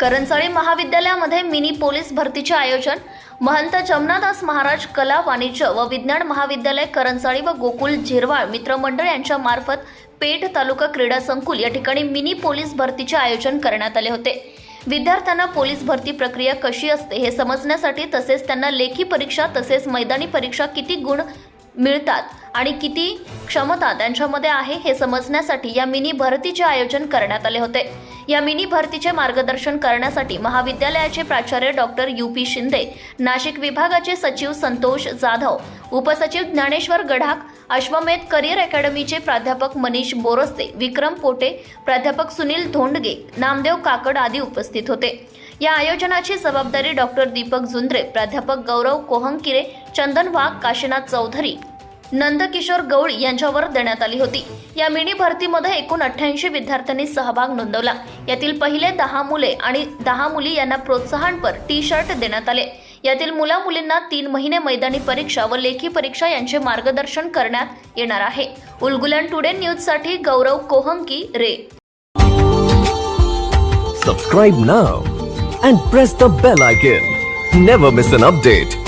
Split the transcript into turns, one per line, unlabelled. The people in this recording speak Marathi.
करंजाळी महाविद्यालयामध्ये मिनी पोलीस भरतीचे आयोजन. महंत जमनादास महाराज कला वाणिज्य व विज्ञान महाविद्यालय करंसाळी व गोकुल झिरवाळ मित्रमंडळ यांच्या मार्फत पेठ तालुका क्रीडा संकुल या ठिकाणी मिनी पोलीस भरतीचे आयोजन करण्यात आले होते. विद्यार्थ्यांना पोलीस भरती प्रक्रिया कशी असते हे समजण्यासाठी तसेच त्यांना लेखी परीक्षा तसेच मैदानी परीक्षा किती गुण मिळतात आणि किती क्षमता त्यांच्यामध्ये आहे हे समजण्यासाठी या मिनी भरतीचे आयोजन करण्यात आले होते. या मिनी भरतीचे मार्गदर्शन करण्यासाठी महाविद्यालयाचे प्राचार्य doctor U P Shinde Nashik विभागाचे सचिव संतोष जाधव उपसचिव ज्ञानेश्वर गढाक अश्वमेध करिअर अकॅडमीचे प्राध्यापक मनीष बोरस्ते विक्रम पोटे प्राध्यापक सुनील धोंडगे नामदेव काकड आदी उपस्थित होते. या आयोजनाची जबाबदारी डॉक्टर दीपक झुंद्रे प्राध्यापक गौरव कोहंकिरे चंदन वाघ काशीनाथ चौधरी नंदकिशोर गौळ यांच्यावर देण्यात आली होती. या मिनी भरतीमध्ये एकूण अठ्ठ्याऐंशी विद्यार्थ्यांनी सहभाग नोंदवला. यातील पहिले दहा मुले आणि दहा मुली यांना प्रोत्साहनपर टी शर्ट देण्यात आले. यातील मुला मुलींना तीन महिने मैदानी परीक्षा व लेखी परीक्षा यांचे मार्गदर्शन करण्यात येणार आहे. उलगुलन टुडे न्यूजसाठी गौरव कोहंकी रे.
Subscribe now and press the bell icon never miss an update